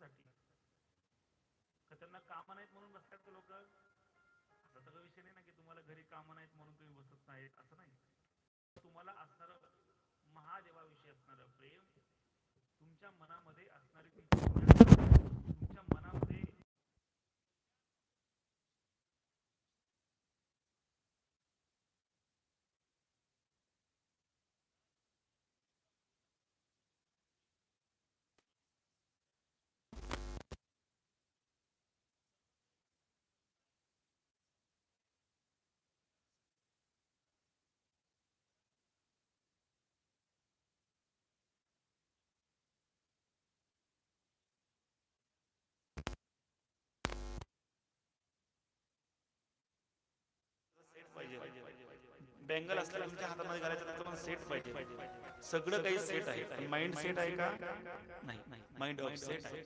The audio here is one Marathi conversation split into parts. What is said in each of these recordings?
कशासाठी का त्यांना कामं नाहीत म्हणून बसतात का लोक? असा सगळं विषय नाही ना की तुम्हाला घरी कामं नाहीत म्हणून तुम्ही बसत नाहीत असं नाही. तुम्हाला असणार महादेवाविषयी असणार प्रेम तुमच्या मनामध्ये असणारी तुमची जिज्ञासा, तुमच्या मनामध्ये बँगल असलं तुमच्या हातामध्ये घालायचं सेट पाहिजे. सगळं काही सेट आहे. माइंड सेट आहे का? नाही. माइंड ऑफ सेट आहे.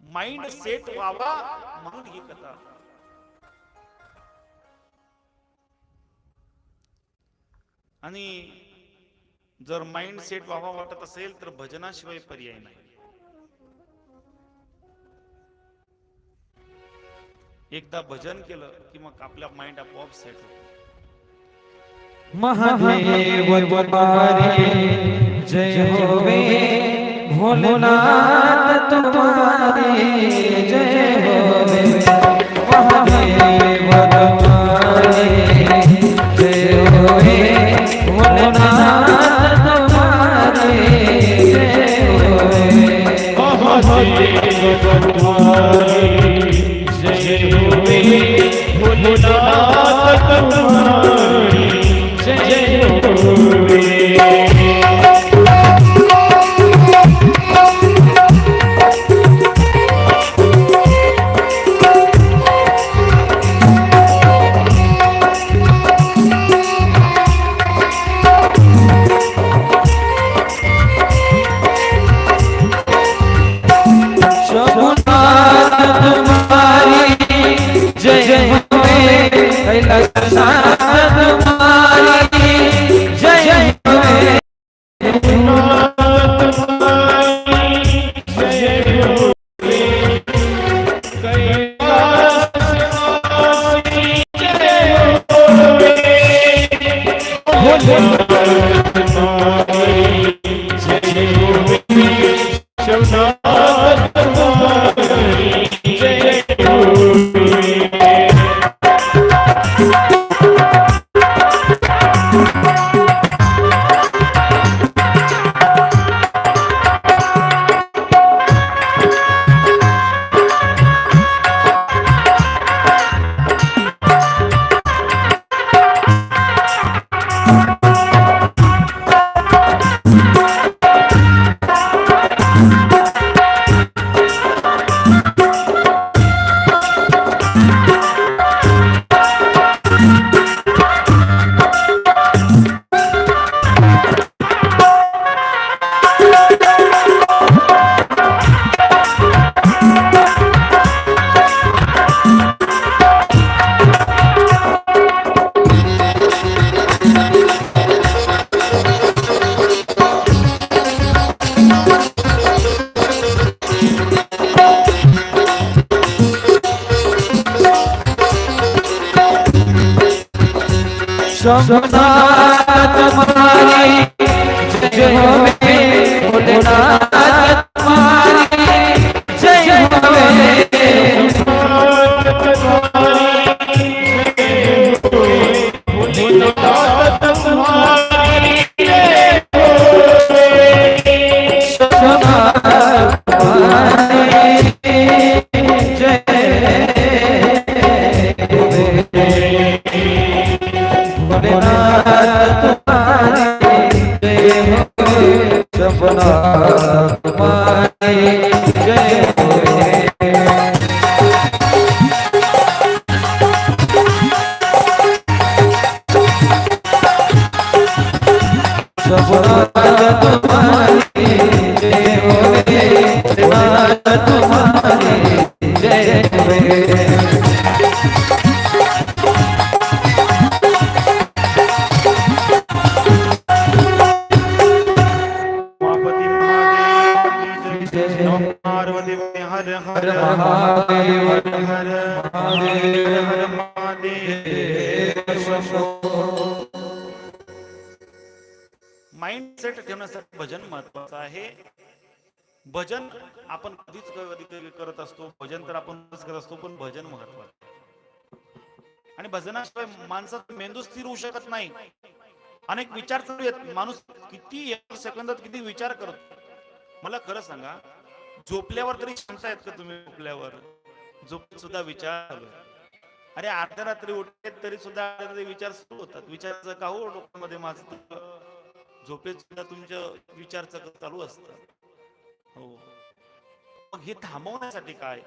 माइंड सेट व्हावा म्हणून ही कथा. आणि जर माइंड सेट व्हावा वाटत असेल तर भजनाशिवाय पर्याय नाही. एकदा भजन केलं की मग आपल्या माइंड आपोआप सेट होतो. महादेव तुम्हारे जय होवे भोलेनाथ तुम्हारे जय होवे। महादेव तुम्हारे जय होवे भोलेनाथ तुम्हारे जय होवे। जय Yeah. সোমনাথ মারাই করে না माइंड सेट ठेवण्यासाठी भजन महत्वाचं आहे. भजन आपण कधीच कधी कधी करत असतो भजन तर आपण करत असतो पण भजन महत्वाचं आणि भजनाशिवाय माणसाचा मेंदू स्थिर होऊ शकत नाही. अनेक विचार चालू आहेत. माणूस किती सेकंदात किती विचार करतो. मला खरं सांगा झोपल्यावर तरी क्षमता येत का तुम्ही झोपल्यावर? झोप सुद्धा विचार चालू अरे अर्ध्या रात्री उठले तरी सुद्धा विचार सुरू होतात. विचाराचं का हो डोक्यामध्ये माझं? झोपेत सुद्धा तुमच्या विचार चालू असत. हो. मग हे थांबवण्यासाठी काय?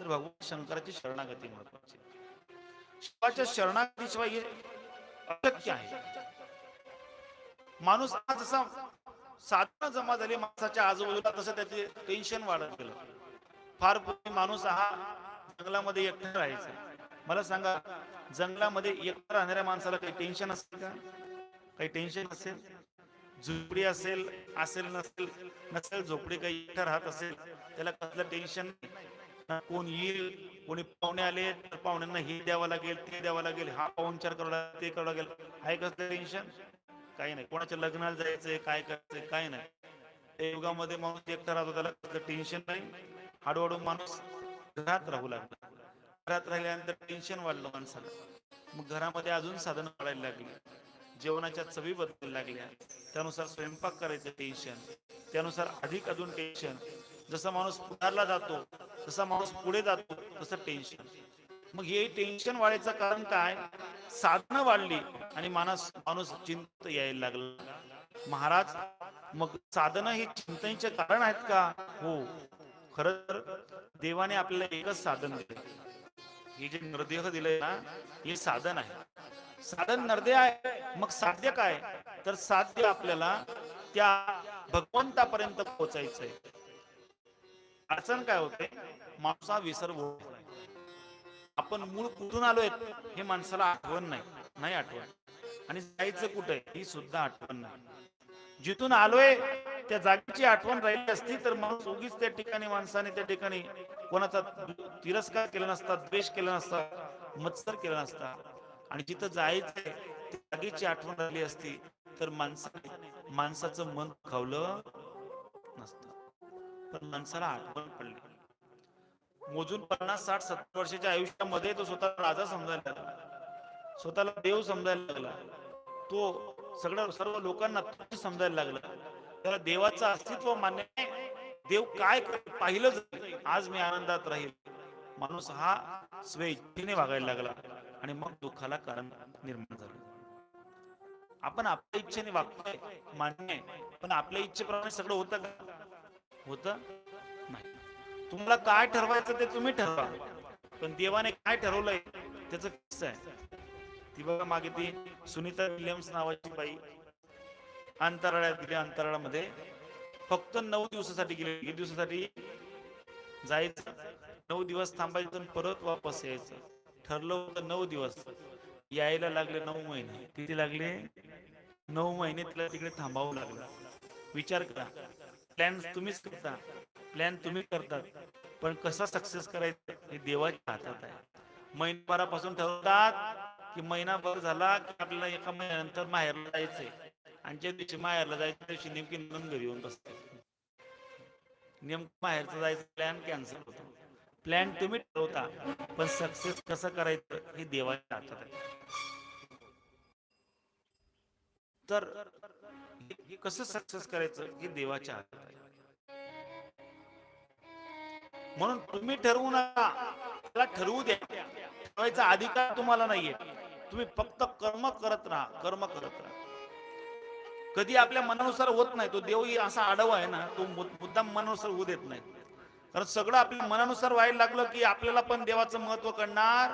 तर भगवान शंकराची शरणागती महत्वाची शिवाच्या शरणागतीशिवाय हे अशक्य आहे. माणूस हा जसा साधनं जमा झाली माणसाच्या आजूबाजूला तसं त्याचे टेन्शन वाढत गेलं. फार पूर्वी माणूस हा जंगलामध्ये एकटा राहायचा. मला सांगा जंगलामध्ये एकटा राहणाऱ्या माणसाला काही टेन्शन असेल का? काही टेन्शन असेल? झोपडी असेल असेल नसेल नसेल झोपडी काही एकटा राहत असेल त्याला कसलं टेन्शन नाही. कोण येईल कोणी पाहुणे आले तर पाहुण्यांना हे द्यावं लागेल ते द्यावं लागेल हा पाहुणचार करावा लागेल ते करावं लागेल. आहे कसलं टेन्शन काही नाही. कोणाच्या लग्नाला जायचंय काय करायचंय काय नाही. त्या युगामध्ये माणूस एकटा राहतो त्याला कसलं टेन्शन नाही. हळूहळू माणूस घरात राहू लागला. घरात राहिल्यानंतर टेन्शन वाढलं माणसाला. मग घरामध्ये अजून साधनं वाढायला लागली. जेवणाच्या चवी बदलायला लागल्या. त्यानुसार स्वयंपाक करायचं टेन्शन त्यानुसार अधिक अजून टेन्शन जसा माणूस पुढारला जातो जसा माणूस पुढे जातो तसं टेन्शन मग हे टेन्शन वाढायचं कारण काय? साधनं वाढली आणि माणस माणूस चिंत यायला लागला. महाराज मग साधनं हे चिंतेचे कारण आहेत का? हो. खर तर देवाने आपल्याला एकच साधन दिलं. हे जे नृदेह दिलंय ना हे साधन आहे. साधन नर्दे आहे मग साध्य काय? तर साध्य आपल्याला त्या भगवंतापर्यंत पोहोचायचंय. अडचण काय होते? माणसा विसर आपण मूळ कुठून आलोय हे माणसाला आठवण नाही नाही आठवण. आणि जायचं कुठे ही सुद्धा आठवण नाही. जिथून आलोय त्या जागेची आठवण राहिली असती तर माणूस उगीच त्या ठिकाणी माणसाने त्या ठिकाणी कोणाचा तिरस्कार केला नसता द्वेष केला नसता मत्सर केला नसता. आणि जिथं जायचंय जागेची आठवण आली असती तर माणसाने माणसाचं मन खावलं नसतं. पण माणसाला आठवण पडली. मोजून पन्नास साठ सत्तर वर्षाच्या आयुष्यामध्ये तो स्वतः राजा समजायला लागला. स्वतःला देव समजायला लागला. तो सगळं सर्व लोकांना समजायला लागला. त्याला देवाचं अस्तित्व मान्य देव काय पाहिलं आज मी आनंदात राहील. माणूस हा स्वेच्छेने वागायला लागला. आणि मग दुःखाला कारण निर्माण झालं. आपण आपल्या इच्छेने वागतोय मान्य आहे पण आपल्या इच्छेप्रमाणे सगळं होतं का? होतं नाही. तुम्हाला काय ठरवायचं ते तुम्ही ठरवा. पण देवाने काय ठरवलंय त्याचं फिक्स आहे? ती बघा मागे ती सुनीता विल्यम्स नावाची बाई. अंतराळात गेली अंतराळामध्ये. फक्त नऊ दिवसासाठी गेली. किती दिवसासाठी जायचं. नऊ दिवस थांबायचं परत वापस यायचं. ठरलं होतं नऊ दिवस. यायला लागले नऊ महिने. किती लागले नऊ महिने तिला तिकडे थांबावं लागलं. विचार करा. प्लॅन तुम्हीच करता. प्लॅन तुम्ही करतात. पण कसा सक्सेस करायचं हे देवाच्या हातात आहे. महिनाभरापासून ठरवतात की महिनाभर झाला की आपल्याला एका महिन्यानंतर माहेरला जायचंय. आणि ज्या दिवशी माहेरला जायचं दिवशी नेमकी नंदन घरी येऊन बसते नेमकं माहेरचं जायचं प्लॅन कॅन्सल होतो. प्लॅन तुम्ही ठरवता पण सक्सेस कसं करायचं हे देवाच्या हातात आहे तर हे- कसं सक्सेस करायचं हे देवाच्या हातात आहे. म्हणून तुम्ही ठरवू नका. त्याला ठरवू द्या. ठरवायचा अधिकार तुम्हाला नाहीये. तुम्ही फक्त कर्म करत राहा कर्म करत राहा. कधी आपल्या मनानुसार होत नाही तो देवही असा आडवा आहे ना तो मुद्दाम मनानुसार होऊ देत नाही. कारण सगळं आपल्या मनानुसार व्हायला लागलं की आपल्याला पण देवाचं महत्त्व कळणार.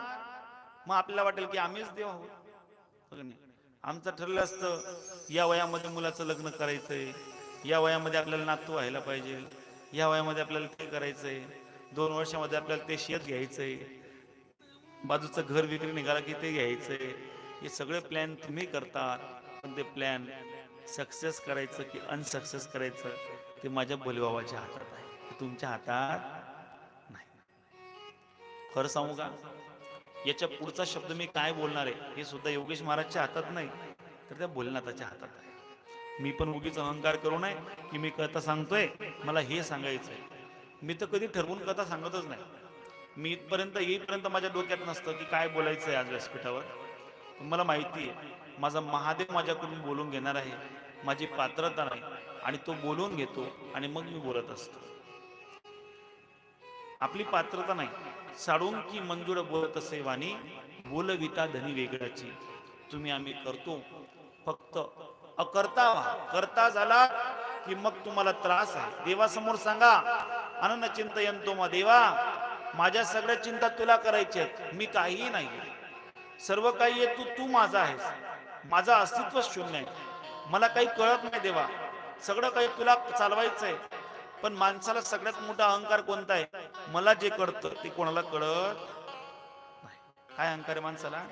मग आपल्याला वाटेल की आम्हीच देव आहोत. नाही? आमचं ठरलं असतं या वयामध्ये मुलाचं लग्न करायचंय या वयामध्ये आपल्याला नातू व्हायला पाहिजे या वयामध्ये आपल्याला ते करायचंय दोन वर्षामध्ये आपल्याला ते शेत घ्यायचंय बाजूचं घर विक्री निघाला की ते घ्यायचंय. हे सगळे प्लॅन तुम्ही करता पण ते प्लॅन सक्सेस करायचं की अनसक्सेस करायचं ते माझ्या बोलबाबाच्या हातात तुमच्या हातात नाही. खरं सांगू का? याच्या पुढचा शब्द मी काय बोलणार आहे हे सुद्धा योगेश महाराजच्या हातात नाही तर त्या भोलेनाथाच्या हातात आहे. मी पण उगीच अहंकार करू नये की मी कथा सांगतोय मला हे सांगायचंय. मी तर कधी ठरवून कथा सांगतच नाही. मी इथपर्यंत येईपर्यंत माझ्या डोक्यात नसतं की काय बोलायचं आहे आज व्यासपीठावर. मला माहिती आहे माझा महादेव माझ्याकडून बोलून घेणार आहे माझी पात्रता नाही आणि तो बोलून घेतो आणि मग मी बोलत असतो. आपली पात्रता नाही. साडून की मंजूर बोलत असे वाणी बोलविता धनी वेगळ्याची तुम्ही आम्ही करतो. फक्त अकर्ता करता झाला की मग तुम्हाला त्रास आहे. देवासमोर सांगा अनन चिंतयंतो मा देवा. माझ्या सगळ्या चिंता तुला करायच्या आहेत. मी काहीही नाही सर्व काही आहे तू तू माझा आहेस. माझं अस्तित्व शून्य आहे. मला काही कळत नाही देवा. सगळं काही तुला चालवायचं आहे पण माणसाला सगळ्यात मोठा अहंकार कोणता आहे? मला जे कळतं ते कोणाला कळत नाही. काय अहंकार आहे माणसाला?